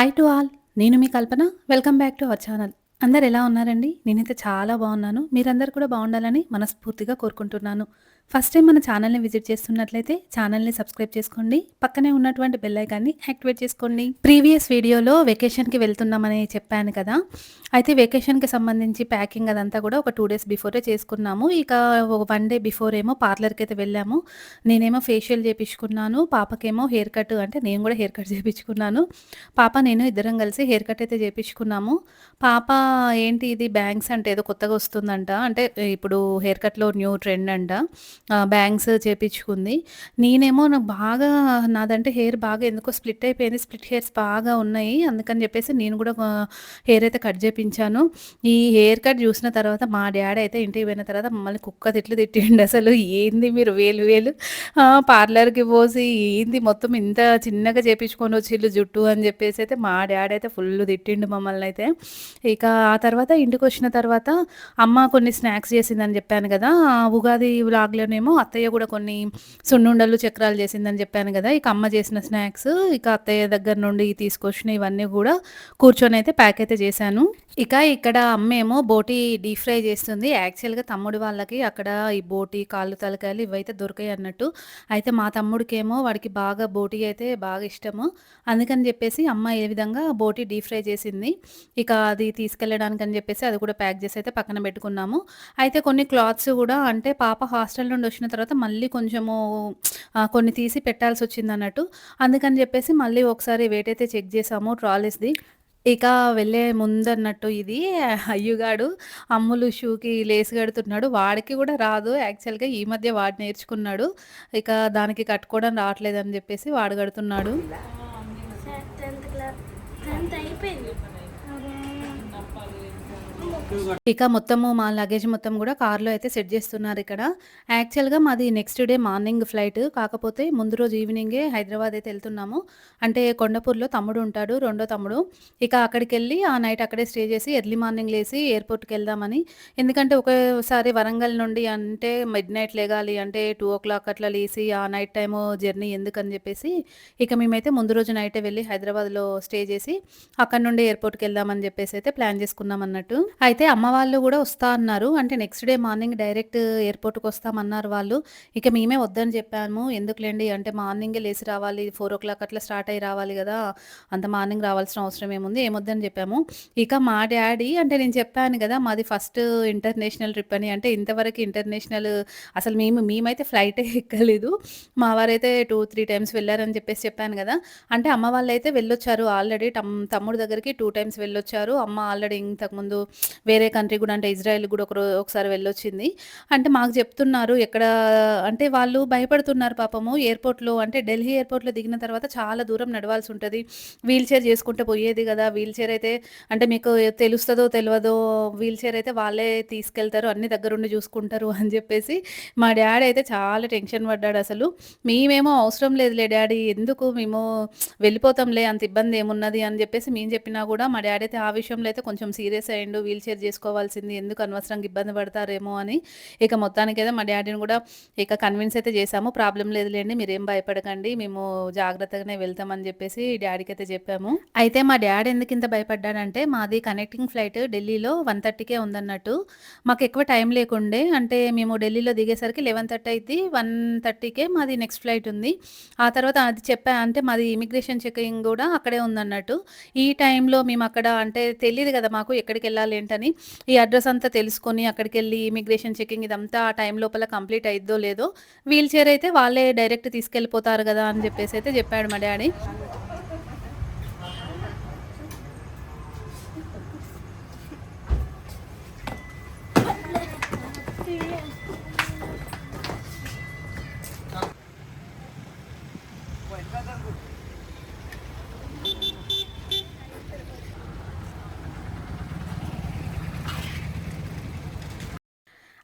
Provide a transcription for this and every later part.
Hi to all నేను మీ Kalpana. Welcome back to our channel అందరు ఎలా ఉన్నారండి? నేనైతే చాలా బాగున్నాను. మీరందరూ కూడా బాగుండాలని మనస్ఫూర్తిగా కోరుకుంటున్నాను. ఫస్ట్ టైం మన ఛానల్ని విజిట్ చేస్తున్నట్లయితే ఛానల్ని సబ్స్క్రైబ్ చేసుకోండి. పక్కనే ఉన్నటువంటి బెల్ ఐకాన్ని యాక్టివేట్ చేసుకోండి. ప్రీవియస్ వీడియోలో వెకేషన్కి వెళ్తున్నామని చెప్పాను కదా. అయితే వెకేషన్కి సంబంధించి ప్యాకింగ్ అదంతా కూడా ఒక టూ డేస్ బిఫోరే చేసుకున్నాము. ఇక వన్ డే బిఫోర్ ఏమో పార్లర్కి అయితే వెళ్ళాము. నేనేమో ఫేషియల్ చేయించుకున్నాను పాపకేమో హెయిర్ కట్ అంటే నేను కూడా హెయిర్ కట్ చేయించుకున్నాను పాప నేను ఇద్దరం కలిసి హెయిర్ కట్ అయితే చేయించుకున్నాము పాప ఏంటి ఇది బ్యాంగ్స్ అంటే ఏదో కొత్తగా వస్తుందంట. అంటే ఇప్పుడు హెయిర్ కట్లో న్యూ ట్రెండ్ అంట. బ్యాంగ్స్ చేపించుకుంది. నేనేమో నాకు బాగా నాదంటే హెయిర్ బాగా ఎందుకో స్ప్లిట్ అయిపోయింది స్ప్లిట్ హెయిర్స్ బాగా ఉన్నాయి అందుకని చెప్పేసి నేను కూడా హెయిర్ అయితే కట్ చేపించాను. ఈ హెయిర్ కట్ చూసిన తర్వాత మా డాడీ అయితే ఇంటికి పోయిన తర్వాత మమ్మల్ని కుక్క తిట్లు తిట్టిండి అసలు. ఏంది మీరు వేలు వేలు? పార్లర్కి పోసి ఏంది మొత్తం ఇంత చిన్నగా చేపించుకొని వచ్చిళ్ళు జుట్టు అని చెప్పేసి అయితే మా డాడీ అయితే ఫుల్ తిట్టిండు మమ్మల్ని అయితే. ఇక ఆ తర్వాత ఇంటికి వచ్చిన తర్వాత అమ్మ కొన్ని స్నాక్స్ చేసిందని చెప్పాను కదా ఉగాది వ్లాగ్లోనేమో అత్తయ్య కూడా కొన్ని సున్నుండలు చక్రాలు చేసిందని చెప్పాను కదా. ఇక అమ్మ చేసిన స్నాక్స్ ఇక అత్తయ్య దగ్గర నుండి తీసుకొచ్చిన ఇవన్నీ కూడా కూర్చొని అయితే ప్యాక్ అయితే చేశాను. ఇక ఇక్కడ అమ్మేమో బోటి డీప్ ఫ్రై చేస్తుంది. యాక్చువల్గా తమ్ముడు వాళ్ళకి అక్కడ ఈ బోటి కాళ్ళు తలకాయలు ఇవైతే దొరికాయి అన్నట్టు. అయితే మా తమ్ముడికేమో వాడికి బాగా బోటి అయితే బాగా ఇష్టము. అందుకని చెప్పేసి అమ్మ ఏ విధంగా బోటి డీప్ ఫ్రై చేసింది. ఇక అది తీసుకెళ్ళడానికి అని చెప్పేసి అది కూడా ప్యాక్ చేసి అయితే పక్కన పెట్టుకున్నాము. అయితే కొన్ని క్లాత్స్ కూడా అంటే పాప హాస్టల్ నుండి వచ్చిన తర్వాత మళ్ళీ కొంచెము కొన్ని తీసి పెట్టాల్సి వచ్చింది అన్నట్టు. అందుకని చెప్పేసి మళ్ళీ ఒకసారి వెయిట్ అయితే చెక్ చేసాము ట్రాలీస్ది. ఇక వెళ్ళే ముందన్నట్టు ఇది అయ్యుగాడు అమ్ములు షూకి లేసి కడుతున్నాడు. వాడికి కూడా రాదు. యాక్చువల్గా ఈ మధ్య వాడు నేర్చుకున్నాడు. ఇక దానికి కట్టుకోవడం రావట్లేదని చెప్పేసి వాడు కడుతున్నాడు. ఇక మొత్తము మా లగేజ్ మొత్తం కూడా కార్లో అయితే సెట్ చేస్తున్నారు ఇక్కడ. యాక్చువల్గా మాది నెక్స్ట్ డే మార్నింగ్ ఫ్లైట్ కాకపోతే ముందు రోజు ఈవినింగే హైదరాబాద్ అయితే వెళ్తున్నాము. అంటే కొండపూర్లో తమ్ముడు ఉంటాడు రెండో తమ్ముడు. ఇక అక్కడికి వెళ్ళి ఆ నైట్ అక్కడే స్టే చేసి ఎర్లీ మార్నింగ్ లేసి ఎయిర్పోర్ట్కి వెళ్దామని. ఎందుకంటే ఒకేసారి వరంగల్ నుండి అంటే మిడ్ నైట్ లేగాలి అంటే టూ ఓ క్లాక్ అట్లా లేసి ఆ నైట్ టైము జర్నీ ఎందుకని చెప్పేసి ఇక మేమైతే ముందు రోజు నైటే వెళ్ళి హైదరాబాద్లో స్టే చేసి అక్కడ నుండి ఎయిర్పోర్ట్కి వెళ్దామని చెప్పేసి అయితే ప్లాన్ చేసుకున్నాం అన్నట్టు. అయితే అమ్మ వాళ్ళు కూడా వస్తా అన్నారు. అంటే నెక్స్ట్ డే మార్నింగ్ డైరెక్ట్ ఎయిర్పోర్ట్కి వస్తామన్నారు వాళ్ళు. ఇక మేమే వద్దని చెప్పాము. ఎందుకులేండి? అంటే మార్నింగే లేచి రావాలి. ఫోర్ ఓ క్లాక్ అట్లా స్టార్ట్ అయ్యి రావాలి కదా. అంత మార్నింగ్ రావాల్సిన అవసరం ఏముంది? ఏమొద్దని చెప్పాము. ఇక మా డాడీ అంటే నేను చెప్పాను కదా మాది ఫస్ట్ ఇంటర్నేషనల్ ట్రిప్ అని. అంటే ఇంతవరకు ఇంటర్నేషనల్ అసలు మేము మేమైతే ఫ్లైటే ఎక్కలేదు. మా వారైతే టూ త్రీ టైమ్స్ వెళ్ళారని చెప్పేసి చెప్పాను కదా. అంటే అమ్మ వాళ్ళు అయితే వెళ్ళొచ్చారు ఆల్రెడీ తమ్ముడు దగ్గరికి టూ టైమ్స్ వెళ్ళొచ్చారు. అమ్మ ఆల్రెడీ ఇంతకుముందు వేరే కంట్రీ కూడా అంటే ఇజ్రాయెల్ కూడా ఒక ఒకసారి వెళ్ళొచ్చింది. అంటే మాకు చెప్తున్నారు ఎక్కడ అంటే వాళ్ళు భయపడుతున్నారు పాపము. ఎయిర్పోర్ట్లో అంటే ఢిల్లీ ఎయిర్పోర్ట్లో దిగిన తర్వాత చాలా దూరం నడవాల్సి ఉంటుంది. వీల్ చైర్ చేసుకుంటే పోయేది కదా. వీల్ చైర్ అయితే అంటే మీకు తెలుస్తుందో తెలియదో వీల్ చైర్ అయితే వాళ్ళే తీసుకెళ్తారు. అన్ని దగ్గరుండి చూసుకుంటారు అని చెప్పేసి మా డాడీ అయితే చాలా టెన్షన్ పడ్డాడు అసలు. మేమేమో అవసరం లేదులే డాడీ ఎందుకు మేము వెళ్ళిపోతాంలే అంత ఇబ్బంది ఏమున్నది అని చెప్పేసి మేము చెప్పినా కూడా మా డాడీ అయితే ఆ విషయంలో అయితే కొంచెం సీరియస్ అయ్యిండు. వీల్ చైర్ చేసుకోవాల్సింది. ఎందుకు అనవసరంగా ఇబ్బంది పడతారేమో అని ఇక మొత్తానికి అయితే మా డాడీని కూడా ఇక కన్విన్స్ అయితే చేశాము. ప్రాబ్లం లేదులేండి మీరేం భయపడకండి మేము జాగ్రత్తగానే వెళ్తామని చెప్పేసి డాడీకి అయితే చెప్పాము. అయితే మా డాడీ ఎందుకు ఇంత భయపడ్డాడంటే మాది కనెక్టింగ్ ఫ్లైట్ ఢిల్లీలో వన్ థర్టీకే ఉందన్నట్టు. మాకు ఎక్కువ టైం లేకుండే అంటే మేము ఢిల్లీలో దిగేసరికి లెవెన్ థర్టీ అయితే వన్ థర్టీకే మాది నెక్స్ట్ ఫ్లైట్ ఉంది. ఆ తర్వాత అది చెప్పా అంటే మాది ఇమిగ్రేషన్ చెకింగ్ కూడా అక్కడే ఉందన్నట్టు. ఈ టైంలో మేము అక్కడ అంటే తెలియదు కదా మాకు ఎక్కడికి వెళ్ళాలి ఏంటని ఈ అడ్రస్ అంతా తెలుసుకొని అక్కడికి వెళ్ళి ఇమిగ్రేషన్ చెకింగ్ ఇదంతా ఆ టైం లోపల కంప్లీట్ అయిద్దో లేదో వీల్ చైర్ అయితే వాళ్ళే డైరెక్ట్ తీసుకెళ్ళిపోతారు కదా అని చెప్పేసి అయితే చెప్పాడు మా డాడీ.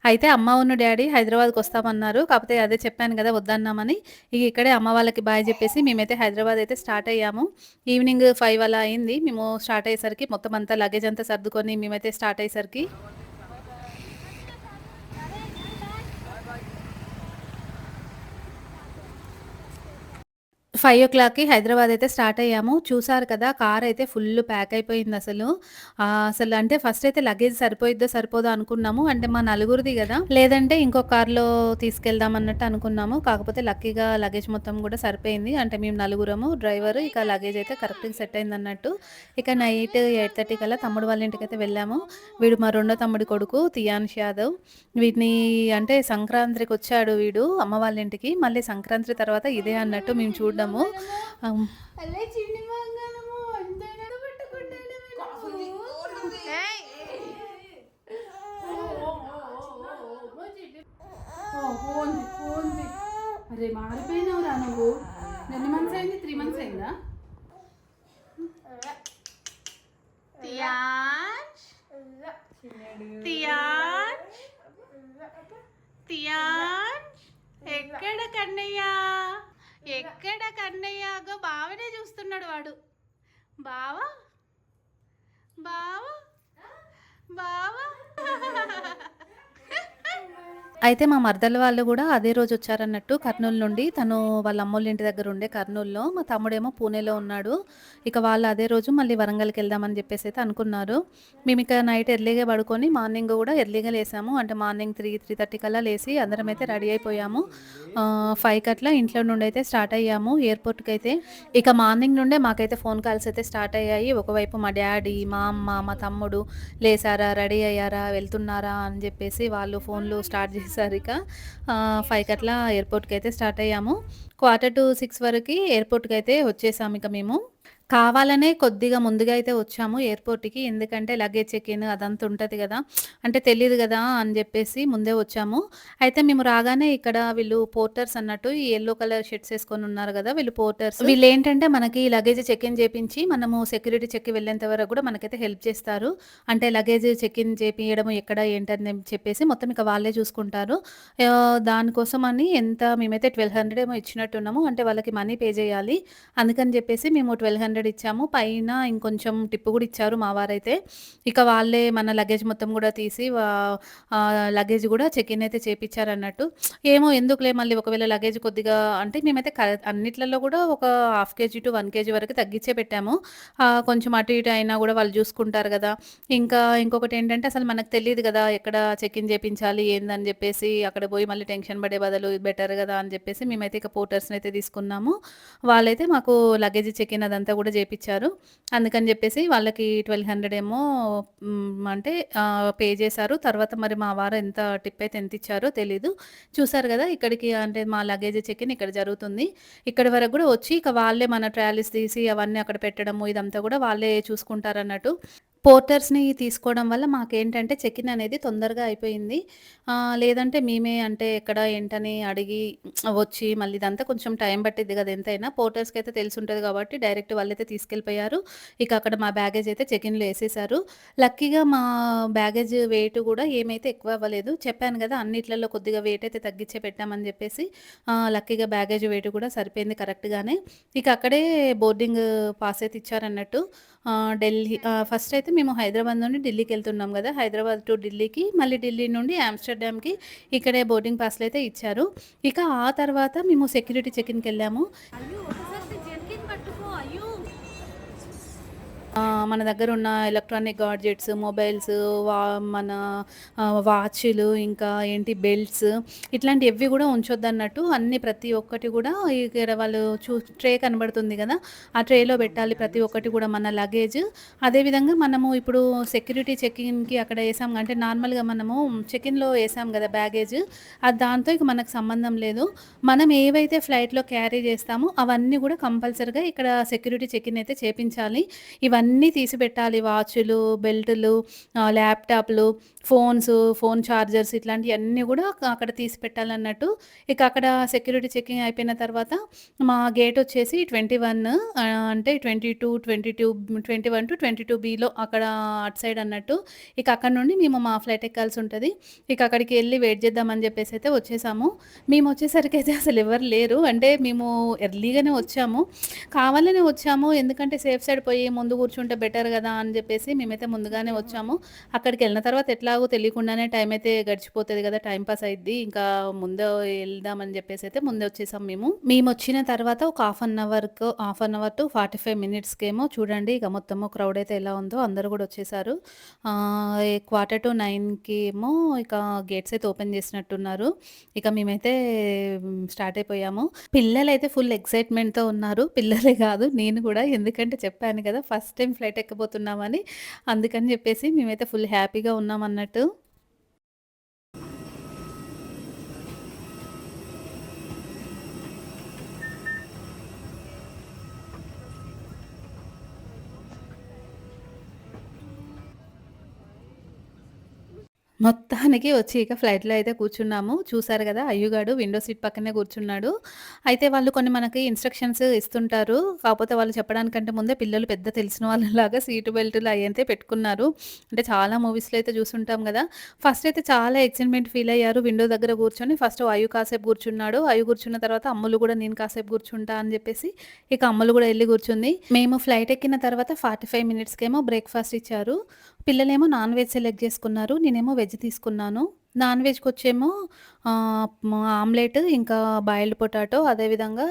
అయితే అమ్మ ఉన్న డాడీ హైదరాబాద్కి వస్తామన్నారు. కాకపోతే అదే చెప్పాను కదా వద్దన్నామని. ఇక ఇక్కడే అమ్మ వాళ్ళకి బాయ్ చెప్పేసి మేమైతే హైదరాబాద్ అయితే స్టార్ట్ అయ్యాము. ఈవినింగ్ ఫైవ్ అలా అయింది. మేము స్టార్ట్ అయ్యేసరికి మొత్తం అంతా లగేజ్ అంతా సర్దుకొని మేమైతే స్టార్ట్ అయ్యేసరికి ఫైవ్ ఓ క్లాక్‌కి హైదరాబాద్ అయితే స్టార్ట్ అయ్యాము. చూసారు కదా! కార్ అయితే ఫుల్ ప్యాక్ అయిపోయింది అసలు అసలు అంటే ఫస్ట్ అయితే లగేజ్ సరిపోయిద్దో, సరిపోదో అనుకున్నాము. అంటే మా నలుగురిది కదా లేదంటే ఇంకో కార్‌లో తీసుకెళ్దాం అన్నట్టు అనుకున్నాము. కాకపోతే లక్కీగా లగేజ్ మొత్తం కూడా సరిపోయింది. అంటే మేము నలుగురము, డ్రైవరు ఇక లగేజ్ అయితే కరెక్ట్‌గా సెట్ అయింది అన్నట్టు ఇక నైట్ 8:30 కల్లా తమ్ముడు వాళ్ళ ఇంటికైతే వెళ్ళాము. వీడు మా రెండో తమ్ముడి కొడుకు తియాన్ష్ యాదవ్. వీటిని అంటే సంక్రాంతికి వచ్చాడు వీడు అమ్మ వాళ్ళ ఇంటికి. మళ్ళీ సంక్రాంతి తర్వాత ఇదే అన్నట్టు మేము చూడడం పట్టుకుంటాను అరే మారిపోయినావురా నువ్వు. ఎన్ని మంత్స్ అయింది? త్రీ మంత్స్ అయిందా? తియాష్ తియాష్ ఎక్కడ కన్నయ్య? ఎక్కడ కన్నయ్యగో బావనే చూస్తున్నాడు వాడు. బావా? బావా? బావా? అయితే మా మరదల వాళ్ళు కూడా అదే రోజు వచ్చారన్నట్టు కర్నూలు నుండి. తను వాళ్ళ అమ్మోళ్ళ ఇంటి దగ్గర ఉండే కర్నూలులో. మా తమ్ముడేమో పూణేలో ఉన్నాడు. ఇక వాళ్ళు అదే రోజు మళ్ళీ వరంగల్కి వెళ్దామని చెప్పేసి అయితే అనుకున్నారు. మేము ఇక నైట్ ఎర్లీగా పడుకొని మార్నింగ్ కూడా ఎర్లీగా లేసాము. అంటే మార్నింగ్ 3, 3:30 కల్లా లేసి అందరమైతే రెడీ అయిపోయాము. ఆహ్, 5కి అట్లా ఇంట్లో అయితే స్టార్ట్ అయ్యాము ఎయిర్పోర్ట్కి అయితే ఇక మార్నింగ్ నుండే మాకైతే ఫోన్ కాల్స్ అయితే స్టార్ట్ అయ్యాయి. ఒకవైపు మా డాడీ మా అమ్మ, మా తమ్ముడు లేసారా? రెడీ అయ్యారా? వెళ్తున్నారా? అని చెప్పేసి వాళ్ళు ఫోన్‌లు స్టార్ట్ చేసి ఆహ్, 5కి అట్లా ఎయిర్పోర్ట్కి అయితే స్టార్ట్ అయ్యాము. క్వార్టర్ టు 6 వరకి ఎయిర్‌పోర్ట్‌కైతే వచ్చేసామిక మేము. కావాలనే కొద్దిగా ముందుగా అయితే వచ్చాము ఎయిర్‌పోర్ట్‌కి. ఎందుకంటే లగేజ్ చెక్ ఇన్ అదంతా ఉంటుంది కదా అంటే తెలియదు కదా అని చెప్పేసి ముందే వచ్చాము. అయితే మేము రాగానే ఇక్కడ వీళ్ళు పోర్టర్స్ అన్నట్టు ఈ ఎల్లో కలర్ షర్ట్స్ వేసుకొని ఉన్నారు కదా వీళ్ళు పోర్టర్స్. వీళ్ళు ఏంటంటే మనకి లగేజ్ చెక్ ఇన్ చేపించి మనము సెక్యూరిటీ చెక్‌కి వెళ్ళేంత వరకు కూడా మనకైతే హెల్ప్ చేస్తారు. అంటే లగేజ్ చెక్ ఇన్ చేపియడము ఎక్కడ ఏంటని చెప్పేసి మొత్తం ఇక వాళ్ళే చూసుకుంటారు. దానికోసం అని ఎంత మేమైతే 1200 ఏమో ఇచ్చినట్టున్నాము. అంటే వాళ్ళకి మనీ పే చేయాలి అందుకని చెప్పేసి మేము ట్వెల్వ్ హండ్రెడ్ 1200 ఇచ్చాము. పైన ఇంకొంచెం టిప్పు కూడా ఇచ్చారు మా వారైతే. ఇక వాళ్ళే మన లగేజ్ మొత్తం కూడా తీసి లగేజ్ కూడా చెక్ ఇన్ అయితే చేపిచ్చారన్నట్టు. ఏమో ఎందుకులే మళ్ళీ ఒకవేళ లగేజ్ కొద్దిగా అంటే మేమైతే క అన్నిట్లలో కూడా ఒక half KG to one KG వరకు తగ్గించే పెట్టాము. కొంచెం అటు ఇటు అయినా కూడా వాళ్ళు చూసుకుంటారు కదా ఇంకా ఇంకొకటి ఏంటంటే అసలు మనకు తెలియదు కదా ఎక్కడ చెక్ ఇన్ చేపించాలి ఏందని చెప్పేసి అక్కడ పోయి మళ్ళీ టెన్షన్ పడే బదులు బెటర్ కదా అని చెప్పేసి మేమైతే ఇక అయితే తీసుకున్నాము. వాళ్ళైతే మాకు లగేజ్ చెక్ ఇన్ అదంతా కూడా కూడా చేపించారు అందుకని చెప్పేసి వాళ్ళకి 1200 ఏమో అంటే పే చేశారు. తర్వాత మరి మా వారు ఎంత టిప్ అయితే ఎంత ఇచ్చారో తెలీదు. చూసారు కదా ఇక్కడికి అంటే మా లగేజ్ చెక్ ఇన్ ఇక్కడ జరుగుతుంది. ఇక్కడి వరకు కూడా వచ్చి ఇక వాళ్ళే మన ట్రాలీస్ తీసి అవన్నీ అక్కడ పెట్టడము ఇదంతా కూడా వాళ్ళే చూసుకుంటారన్నట్టు. పోర్టర్స్‌ని తీసుకోవడం వల్ల మాకేంటంటే చెక్ ఇన్ అనేది తొందరగా అయిపోయింది. లేదంటే మేమే అంటే ఎక్కడ ఏంటని అడిగి వచ్చి మళ్ళీ ఇదంతా కొంచెం టైం పట్టిద్ది కదా ఎంతైనా. తెలిసి ఉంటుంది కాబట్టి డైరెక్ట్ వాళ్ళైతే తీసుకెళ్ళిపోయారు. ఇక అక్కడ మా బ్యాగేజ్ అయితే చెక్ ఇన్‌లో లక్కీగా మా బ్యాగేజ్ వెయిట్ కూడా ఏమైతే ఎక్కువ అవ్వలేదు. చెప్పాను కదా అన్నిట్లలో కొద్దిగా వెయిట్ అయితే తగ్గించే పెట్టామని చెప్పేసి లక్కీగా బ్యాగేజ్ వెయిట్ కూడా సరిపోయింది కరెక్ట్‌గానే. ఇక అక్కడే బోర్డింగ్ పాస్ అయితే ఇచ్చారన్నట్టు. ఢిల్లీ ఫస్ట్ అయితే మేము హైదరాబాద్ నుండి ఢిల్లీకి వెళ్తున్నాం కదా హైదరాబాద్ టు ఢిల్లీకి మళ్ళీ ఢిల్లీ నుండి ఆమ్‌స్టర్‌డామ్‌కి ఇక్కడే బోర్డింగ్ పాస్‌లు అయితే ఇచ్చారు. ఇక ఆ తర్వాత మేము సెక్యూరిటీ చెక్ ఇన్‌కెళ్ళాము. మన దగ్గరున్న ఎలక్ట్రానిక్ గాడ్జెట్స్, మొబైల్స్, వా మన వాచులు ఇంకా ఏంటి బెల్ట్స్ ఇట్లాంటివి ఎవ్వి గూడా ఉంచొద్దన్నట్టు. అన్నీ ప్రతి ఒక్కటి గూడా ఇక్కడ వాళ్ళు చూ ట్రే కనబడుతుంది గదా! ఆ ట్రేలో పెట్టాలి ప్రతి ఒక్కటి గూడా మన లగేజ్. అదేవిధంగా మనము ఇప్పుడు సెక్యూరిటీ చెక్ ఇన్‌కి అక్కడ ఏసాం అంటే నార్మల్‌గా మనము చెక్ ఇన్‌లో ఏసాం గదా! బ్యాగేజ్ అది దాంతో ఇక మనకు సంబంధం లేదు. మనం ఏవైతే ఫ్లైట్‌లో క్యారీ చేస్తామో అవన్నీ గూడా కంపల్సరీగా ఇక్కడ సెక్యూరిటీ చెక్ ఇన్ అయితే చేపించాలి. ఇవన్నీ అన్నీ తీసి పెట్టాలి. వాచ్లు బెల్టులు, ల్యాప్‌టాప్‌లు, ఫోన్స్, ఫోన్ చార్జర్స్ ఇట్లాంటివన్నీ కూడా అక్కడ తీసి పెట్టాలన్నట్టు. ఇక అక్కడ సెక్యూరిటీ చెకింగ్ అయిపోయిన తర్వాత మా గేట్ వచ్చేసి ట్వంటీ వన్ అంటే twenty two twenty two twenty one to twenty two బీలో అక్కడ అటు సైడ్ అన్నట్టు. ఇక అక్కడి నుండి మేము మా ఫ్లైట్ ఎక్కాల్సి ఉంటుంది ఇక అక్కడికి వెళ్ళి వెయిట్ చేద్దామని చెప్పేసి అయితే వచ్చేసాము. మేము వచ్చేసరికి అయితే అసలు ఎవరు లేరు. అంటే మేము ఎర్లీగానే వచ్చాము. కావాలనే వచ్చాము. ఎందుకంటే సేఫ్ సైడ్ పోయి ముందు కూర్చుంటే బెటర్ కదా అని చెప్పేసి మేమైతే ముందుగానే వచ్చాము. అక్కడికి వెళ్ళిన తర్వాత ఎట్లా ఎలాగో తెలియకుండానే టైం అయితే గడిచిపోతుంది కదా టైం పాస్ అయింది ఇంకా ముందే చెప్పేసి అయితే ముందే వచ్చేసాం మేము. మేము వచ్చిన తర్వాత ఒక హాఫ్ అన్ అవర్కు హాఫ్ అన్ అవర్ టు 45 మినిట్స్‌కేమో చూడండి ఇక మొత్తము క్రౌడ్ అయితే ఎలా ఉందో అందరూ కూడా వచ్చేసారు. క్వార్టర్ టు నైన్కి ఏమో ఇక గేట్స్ అయితే ఓపెన్ చేసినట్టున్నారు. ఇక మేమైతే స్టార్ట్ అయిపోయాము. పిల్లలైతే ఫుల్ ఎక్సైట్‌మెంట్‌తో ఉన్నారు. పిల్లలే కాదు నేను కూడా ఎందుకంటే చెప్పాను కదా ఫస్ట్ టైం ఫ్లైట్ ఎక్కబోతున్నామని. అందుకని చెప్పేసి మేమైతే ఫుల్ హ్యాపీగా ఉన్నామన్నట్టు. matter మొత్తానికి వచ్చి ఇక ఫ్లైట్‌లో అయితే కూర్చున్నాము. చూసారు కదా అయ్యుగాడు విండో సీట్ పక్కనే కూర్చున్నాడు. అయితే వాళ్ళు కొన్ని మనకి ఇన్‌స్ట్రక్షన్స్ ఇస్తుంటారు. కాకపోతే వాళ్ళు చెప్పడానికంటే ముందే పిల్లలు పెద్ద తెలిసిన వాళ్ళలాగా సీటు బెల్ట్లు అయ్యంతే పెట్టుకున్నారు. అంటే చాలా మూవీస్‌లో అయితే చూసుంటాం కదా ఫస్ట్ అయితే చాలా ఎక్సైట్‌మెంట్ ఫీల్ అయ్యారు. విండో దగ్గర కూర్చొని ఫస్ట్ అయ్యు కాసేపు కూర్చున్నాడు. అయ్యు కూర్చున్న తర్వాత అమ్ములు కూడా నేను కాసేపు కూర్చుంటా అని చెప్పేసి ఇక అమ్ములు కూడా వెళ్ళి కూర్చుంది. మేము ఫ్లైట్ ఎక్కిన తర్వాత 45 మినిట్స్‌కేమో బ్రేక్‌ఫాస్ట్ ఇచ్చారు. పిల్లలేమో నాన్ వెజ్ సెలెక్ట్ చేసుకున్నారు. నేనేమో వెజ్ తీసుకున్నాను. నాన్ వెజ్కి వచ్చేమో ఆమ్లెట్ ఇంకా బాయిల్డ్ పొటాటో అదేవిధంగా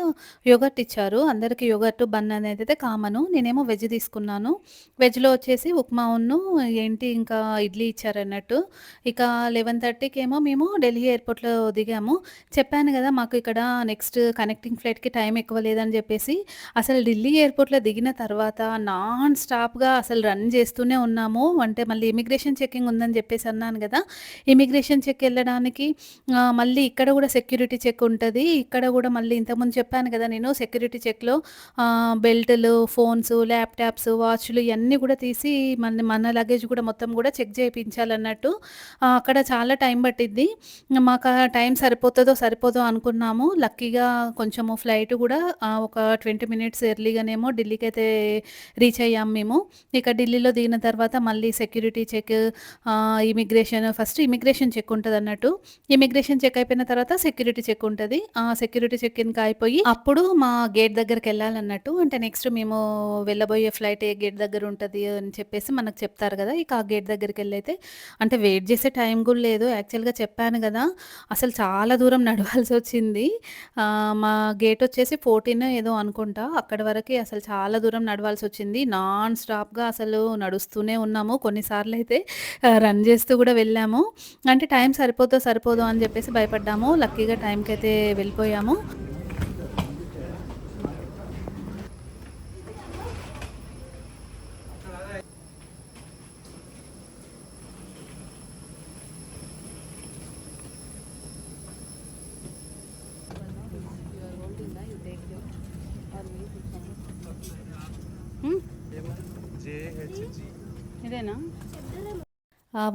యోగర్ట్ ఇచ్చారు. అందరికి యోగర్ట్, బన్ అనేది అయితే కామను. నేనేమో వెజ్ తీసుకున్నాను. వెజ్‌లో వచ్చేసి ఉప్మాను ఏంటి ఇంకా ఇడ్లీ ఇచ్చారన్నట్టు. ఇక 11:30కేమో మేము ఢిల్లీ ఎయిర్‌పోర్ట్‌లో దిగాము. చెప్పాను కదా మాకు ఇక్కడ నెక్స్ట్ కనెక్టింగ్ ఫ్లైట్‌కి టైం ఎక్కువ లేదని చెప్పేసి అసలు ఢిల్లీ ఎయిర్‌పోర్ట్‌లో దిగిన తర్వాత నాన్ స్టాప్‌గా అసలు రన్ చేస్తూనే ఉన్నాము. అంటే మళ్ళీ ఇమిగ్రేషన్ చెకింగ్ ఉందని చెప్పేసి అన్నాను కదా ఇమిగ్రేషన్ చెక్ వెళ్ళడానికి మళ్ళీ ఇక్కడ కూడా సెక్యూరిటీ చెక్ ఉంటుంది ఇక్కడ కూడా మళ్ళీ ఇంతకుముందు చెప్పాను కదా నేను సెక్యూరిటీ చెక్‌లో బెల్టులు, ఫోన్స్, ల్యాప్‌టాప్స్, వాచ్‌లు ఇవన్నీ కూడా తీసి మన మన లగేజ్ కూడా మొత్తం కూడా చెక్ చేయించాలన్నట్టు అక్కడ చాలా టైం పట్టిద్ది. మాకు ఆ టైం సరిపోతుందో సరిపోదో అనుకున్నాము. లక్కీగా కొంచెము ఫ్లైట్ కూడా ఒక 20 మినిట్స్ ఎర్లీగానేమో ఢిల్లీకి అయితే రీచ్ అయ్యాము మేము. ఇక ఢిల్లీలో దిగిన తర్వాత మళ్ళీ security check immigration first immigration check ఉంటుంది అన్నట్టు ఇమిగ్రేషన్ చెక్ అయిపోయిన తర్వాత సెక్యూరిటీ చెక్ ఉంటుంది ఆ సెక్యూరిటీ చెక్ ఇన్కి అయిపోయి అప్పుడు మా గేట్ దగ్గరికి వెళ్ళాలన్నట్టు అంటే నెక్స్ట్ మేము వెళ్ళబోయే ఫ్లైట్ ఏ గేట్ దగ్గర ఉంటుంది అని చెప్పేసి మనకు చెప్తారు కదా ఇక ఆ గేట్ దగ్గరికి వెళ్ళైతే అంటే వెయిట్ చేసే టైం కూడా లేదు. యాక్చువల్‌గా చెప్పాను కదా అసలు చాలా దూరం నడవాల్సి వచ్చింది మా గేట్ వచ్చేసి 14 ఏదో అనుకుంటా. అక్కడి వరకు అసలు చాలా దూరం నడవాల్సి వచ్చింది నాన్ స్టాప్‌గా అసలు నడుస్తూనే ఉన్నాము. కొన్నిసార్లు అయితే రన్ చేస్తూ కూడా వెళ్ళాము. అంటే టైం సరిపోతో సరిపోదు అని చెప్పేసి భయపడ్డాము. లక్కీగా టైంకైతే వెళ్ళిపోయాము.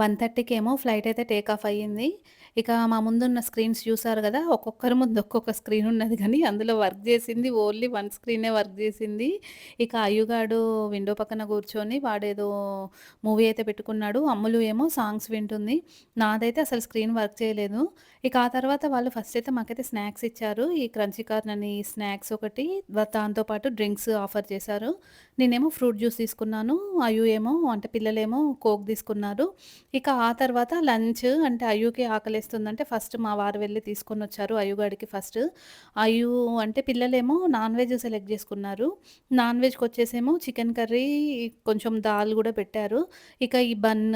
వన్ థర్టీకి ఏమో ఫ్లైట్ అయితే టేక్ ఆఫ్ అయ్యింది. ఇక మా ముందున్న స్క్రీన్స్ చూసారు కదా ఒక్కొక్కరి ముందు ఒక్కొక్క స్క్రీన్ ఉన్నది కానీ అందులో వర్క్ చేసింది ఓన్లీ వన్ స్క్రీనే వర్క్ చేసింది ఇక అయ్యుగాడు విండో పక్కన కూర్చొని వాడేదో మూవీ అయితే పెట్టుకున్నాడు. అమ్ములు ఏమో సాంగ్స్ వింటుంది. నాదైతే అసలు స్క్రీన్ వర్క్ చేయలేదు. ఇక ఆ తర్వాత వాళ్ళు ఫస్ట్ అయితే మాకైతే స్నాక్స్ ఇచ్చారు. ఈ క్రంచీ కార్న్ అని స్నాక్స్ ఒకటి దాంతోపాటు దాంతో పాటు డ్రింక్స్ ఆఫర్ చేశారు. నేనేమో ఫ్రూట్ జ్యూస్ తీసుకున్నాను. అయ్యు ఏమో అంటే పిల్లలేమో కోక్ తీసుకున్నారు. ఇక ఆ తర్వాత లంచ్ అంటే అయ్యుకి ఆకలేస్తుందంటే ఫస్ట్ మా వారు వెళ్ళి తీసుకొని వచ్చారు అయ్యుగాడికి ఫస్ట్. అయ్యు అంటే పిల్లలేమో నాన్ వెజ్ సెలెక్ట్ చేసుకున్నారు. నాన్ వెజ్కి వచ్చేసేమో చికెన్ కర్రీ, కొంచెం దాల్ కూడా పెట్టారు. ఇక ఈ బన్,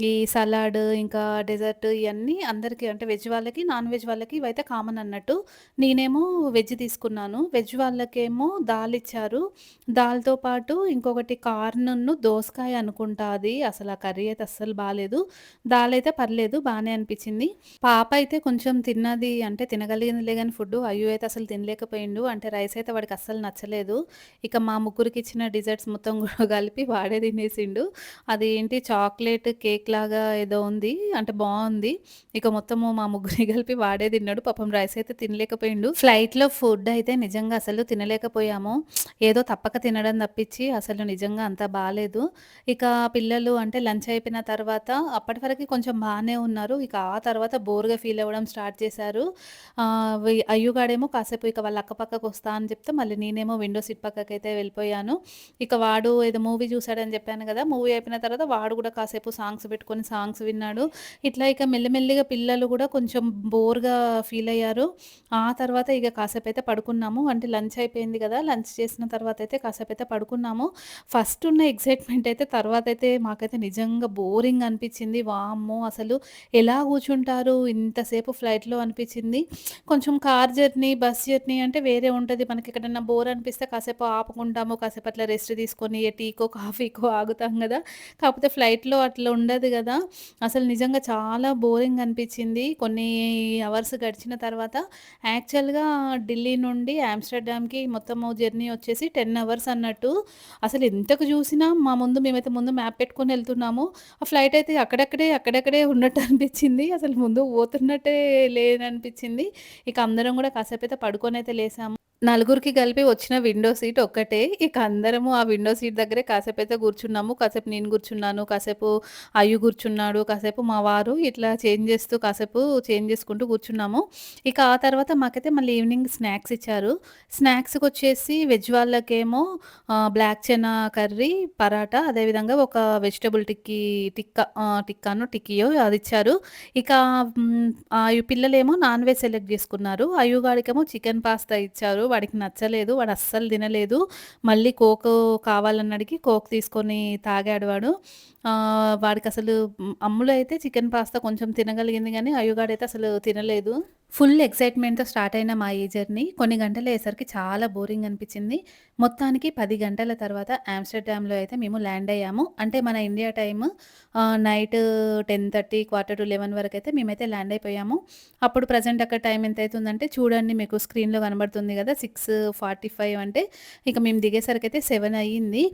ఈ సలాడ్ ఇంకా డెజర్ట్ ఇవన్నీ అందరికీ అంటే వెజ్ వాళ్ళకి, నాన్ వెజ్ వాళ్ళకి ఇవైతే కామన్ అన్నట్టు. నేనేమో వెజ్ తీసుకున్నాను. వెజ్ వాళ్ళకేమో దాల్ ఇచ్చారు. దాల్‌తో పాటు ఇంకొకటి కార్న్ను దోసకాయ అనుకుంటా అది. అసలు ఆ కర్రీ అయితే అస్సలు బాగాలేదు దాల్ అయితే పర్లేదు బాగానే అనిపించింది. పాప అయితే కొంచెం తిన్నది అంటే తినగలిగిందిలే కానీ ఫుడ్ అయ్యో అయితే అసలు తినలేకపోయిండు. అంటే రైస్ అయితే వాడికి అస్సలు నచ్చలేదు. ఇక మా ముగ్గురికి ఇచ్చిన డిజర్ట్స్ మొత్తం కూడా కలిపి వాడే తినేసిండు. అది ఏంటి చాక్లెట్ కేక్ లాగా ఏదో ఉంది. అంటే బాగుంది ఇక మొత్తము మా ముగ్గురిని కలిపి వాడే తిన్నాడు. పాపం రైస్ అయితే తినలేకపోయిండు. ఫ్లైట్‌లో ఫుడ్ అయితే నిజంగా అసలు తినలేకపోయాము. ఏదో తప్పక తినడం తప్పించి అసలు నిజంగా అంత బాగాలేదు ఇక పిల్లలు అంటే లంచ్ అయిపోయిన తర్వాత అప్పటి వరకు కొంచెం బాగానే ఉన్నారు. ఇక ఆ తర్వాత బోర్‌గా ఫీల్ అవ్వడం స్టార్ట్ చేశారు. అయ్యుగాడేమో కాసేపు ఇక వాళ్ళ అక్క పక్కకొస్తా అని చెప్తే, మళ్ళీ నేనేమో విండో సీట్ పక్కకైతే వెళ్ళిపోయాను. ఇక వాడు ఏదో మూవీ చూసాడని చెప్పాను కదా! మూవీ అయిపోయిన తర్వాత వాడు కూడా కాసేపు సాంగ్స్ పెట్టుకొని సాంగ్స్ విన్నాడు. ఇట్లా ఇక మెల్లిమెల్లిగా పిల్లలు కూడా కొంచెం బోర్‌గా ఫీల్ అయ్యారు. ఆ తర్వాత ఇక కాసేపు అయితే పడుకున్నాము. అంటే లంచ్ అయిపోయింది కదా! లంచ్ చేసిన తర్వాత అయితే కాసేపు అయితే పడుకున్నాము. ఫస్ట్ ఉన్న ఎక్సైట్‌మెంట్ అయితే తర్వాత అయితే మాకైతే నిజంగా బోరింగ్ అనిపించింది. వామ్మో! అసలు ఎలా కూర్చుంటారు ఇంతసేపు ఫ్లైట్‌లో అనిపించింది. కొంచెం కార్ జర్నీ, బస్ జర్నీ అంటే వేరే ఉంటుంది మనకి ఎక్కడన్నా బోర్ అనిపిస్తే కాసేపు ఆపుకుంటాము. కాసేపు అట్లా రెస్ట్ తీసుకొని టీకో, కాఫీకో ఆగుతాం కదా! కాకపోతే ఫ్లైట్‌లో అట్లా ఉండదు కదా! అసలు నిజంగా చాలా బోరింగ్ అనిపించింది. కొన్ని అవర్స్ గడిచిన తర్వాత యాక్చువల్‌గా ఢిల్లీ నుండి ఆమ్స్టర్డామ్‌కి మొత్తం జర్నీ వచ్చేసి 10 అవర్స్ అన్నట్టు. అసలు ఎంతకు చూసినా మా ముందు మేమైతే ముందు మ్యాప్ పెట్టుకొని వెళ్తున్నాము. ఆ ఫ్లైట్ అయితే అక్కడక్కడే, అక్కడక్కడే ఉన్నట్టు అనిపించింది. అసలు ముందు పోతున్నట్టే లేదనిపించింది. ఇక అందరం కూడా కాసేపు అయితే పడుకొని అయితే లేసాము. నలుగురికి కలిపి వచ్చిన విండో సీట్ ఒక్కటే. ఇక అందరము ఆ విండో సీట్ దగ్గరే కాసేపు అయితే కూర్చున్నాము. కాసేపు నేను కూర్చున్నాను. కాసేపు అయ్యు కూర్చున్నాడు. కాసేపు మా వారు ఇట్లా చేంజ్ చేస్తూ కాసేపు చేంజ్ చేసుకుంటూ కూర్చున్నాము. ఇక ఆ తర్వాత మాకైతే మళ్ళీ ఈవినింగ్ స్నాక్స్ ఇచ్చారు. స్నాక్స్కి వచ్చేసి వెజ్ వాళ్ళకేమో బ్లాక్ చెనా కర్రీ, పరాటా అదేవిధంగా ఒక వెజిటబుల్ టిక్కీ టిక్కా టిక్కాను టిక్కానో, టిక్కీయో అదిచ్చారు. ఇక ఆ పిల్లలేమో నాన్ వెజ్ సెలెక్ట్ చేసుకున్నారు. అయ్యుగాడికేమో చికెన్ పాస్తా ఇచ్చారు. వాడికి నచ్చలేదు. వాడు అస్సలు తినలేదు. మళ్ళీ కోక్ కావాలన్నడికి కోక్ తీసుకొని తాగాడు వాడు. వాడికి అసలు అమ్ములు అయితే చికెన్ పాస్తా కొంచెం తినగలిగింది కానీ అయ్యగాడైతే అసలు తినలేదు. ఫుల్ ఎక్సైట్‌మెంట్‌తో స్టార్ట్ అయిన మా ఈ జర్నీ కొన్ని గంటలయ్యేసరికి చాలా బోరింగ్ అనిపించింది. మొత్తానికి 10 గంటల తర్వాత ఆమ్స్టర్డామ్‌లో అయితే మేము ల్యాండ్ అయ్యాము. అంటే మన India time ah, night 10:30 quarter to 11 వరకైతే మేమైతే ల్యాండ్ అయిపోయాము. అప్పుడు ప్రెజెంట్ అక్కడ టైం ఎంతైతుందంటే చూడండి మీకు స్క్రీన్‌లో కనబడుతుంది కదా! 6:45 అంటే ఇక మేము దిగేసరికైతే 7 అయ్యింది.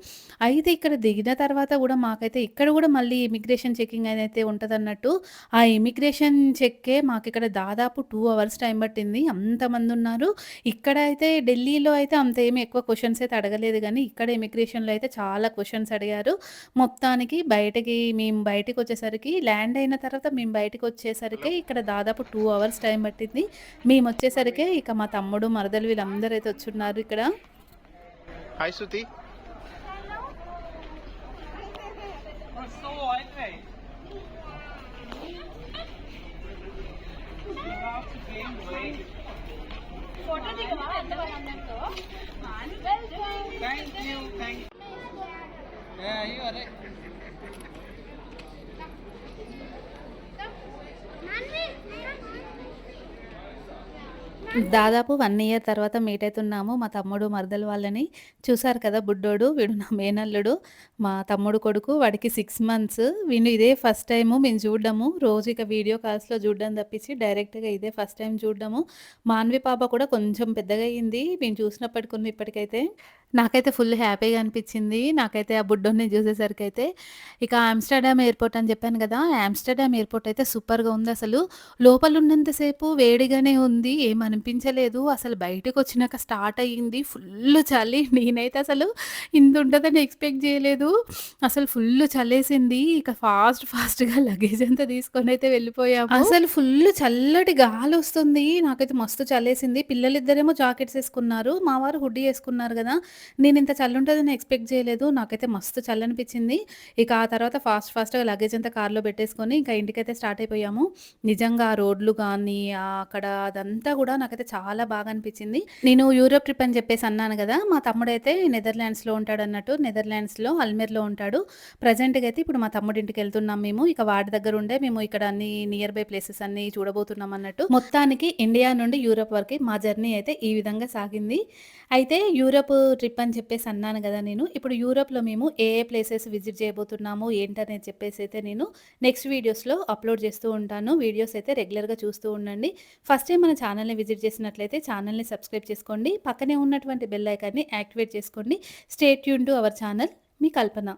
అయితే ఇక్కడ దిగిన తర్వాత కూడా మాకైతే ఇక్కడ కూడా మళ్ళీ ఇమిగ్రేషన్ చెకింగ్ అనేది ఉంటదన్నట్టు. ఆ ఇమిగ్రేషన్ చెక్కే మాకిక్కడ దాదాపు 2 అవర్స్ టైం పట్టింది. ఎంతమంది ఉన్నారు ఇక్కడ అయితే ఢిల్లీలో అయితే అంత ఏమి ఎక్కువ క్వశ్చన్స్ అయితే అడగలేదు కానీ ఇక్కడ ఇమిగ్రేషన్‌లో అయితే చాలా క్వశ్చన్స్ అడిగారు. మొత్తానికి బయటకి మేము బయటికొచ్చేసరికి ల్యాండ్ అయిన తర్వాత మేము బయటకు వచ్చేసరికి ఇక్కడ దాదాపు టూ అవర్స్ టైం పట్టింది. మేము వచ్చేసరికి ఇక మా తమ్ముడు, మరదలు వీళ్ళందరూ అయితే వచ్చున్నారు ఇక్కడ. Thank you, thank you. Yeah, you are it. Nani? దాదాపు వన్ ఇయర్ తర్వాత మీట్ అవుతున్నాము మా తమ్ముడు, మరదల వాళ్ళని. చూసారు కదా బుడ్డోడు. వీడు నా మేనల్లుడు. మా తమ్ముడు కొడుకు. వాడికి సిక్స్ మంత్స్. వీడు ఇదే ఫస్ట్ టైము మేము చూడడము. రోజు ఇక వీడియో కాల్స్‌లో చూడడం తప్పించి డైరెక్ట్‌గా ఇదే ఫస్ట్ టైం చూడడము. మాన్వి పాప కూడా కొంచెం పెద్దగా అయింది మేము చూసినప్పటికున్న ఇప్పటికైతే. నాకైతే ఫుల్ హ్యాపీగా అనిపించింది. నాకైతే ఆ బుడ్డన్ని చూసేసరికి అయితే ఇక ఆమ్స్టర్డామ్ ఎయిర్‌పోర్ట్ అని చెప్పాను కదా! ఆమ్స్టర్డామ్ ఎయిర్‌పోర్ట్ అయితే సూపర్‌గా ఉంది అసలు లోపల ఉన్నంతసేపు వేడిగానే ఉంది. ఏమనిపించలేదు అసలు బయటకు వచ్చినాక స్టార్ట్ అయ్యింది. ఫుల్ చలి. నేనైతే అసలు ఇంతుంటదని ఎక్స్‌పెక్ట్ చేయలేదు. అసలు ఫుల్లు చలేసింది. ఇక ఫాస్ట్ ఫాస్ట్‌గా లగేజ్ అంతా తీసుకొని అయితే వెళ్ళిపోయాము. అసలు ఫుల్ చల్లటి గాలి వస్తుంది నాకైతే మస్తు చలేసింది. పిల్లలిద్దరేమో జాకెట్స్ వేసుకున్నారు మా వారు హుడ్డీ నేను ఇంత నేనింత ఎక్స్‌పెక్ట్ చేయలేదు. నాకైతే మస్తు చల్లనిపించింది. ఇక ఆ తర్వాత ఫాస్ట్ ఫాస్ట్‌గా లగేజ్ అంతా కార్‌లో పెట్టేసుకొని ఇంకా ఇంటికైతే స్టార్ట్ అయిపోయాము. నిజంగా ఆ రోడ్లు కానీ అక్కడ అదంతా కూడా నాకైతే చాలా బాగా అనిపించింది. నేను యూరోప్ ట్రిప్ అని చెప్పేసి అన్నాను కదా మా తమ్ముడైతే నెదర్లాండ్స్‌లో ఉంటాడు అన్నట్టు నెదర్లాండ్స్‌లో అల్మేర్లో ఉంటాడు. ప్రెజెంట్‌గా అయితే ఇప్పుడు మా తమ్ముడి ఇంటికెళ్తున్నాం మేము. ఇక వాడి దగ్గర ఉండే మేము ఇక్కడ అన్ని నియర్ బై ప్లేసెస్ అన్ని చూడబోతున్నాం అన్నట్టు. మొత్తానికి ఇండియా నుండి యూరోప్ వరకు మా జర్నీ అయితే ఈ విధంగా సాగింది. అయితే యూరోప్ ట్రిప్ అని చెప్పేసి అన్నాను కదా నేను. ఇప్పుడు యూరోప్‌లో మేము ఏ ఏ ప్లేసెస్ విజిట్ చేయబోతున్నాము ఏంటనేది చెప్పేసి అయితే నేను నెక్స్ట్ వీడియోస్‌లో అప్‌లోడ్ చేస్తూ ఉంటాను. వీడియోస్ అయితే రెగ్యులర్‌గా చూస్తూ ఉండండి. ఫస్ట్ టైం మన ఛానల్‌ని విజిట్ చేసినట్లయితే ఛానల్‌ని సబ్స్క్రైబ్ చేసుకోండి. పక్కనే ఉన్నటువంటి బెల్ ఐకాన్‌ని యాక్టివేట్ చేసుకోండి. Stay tune to our channel. Me Kalpana.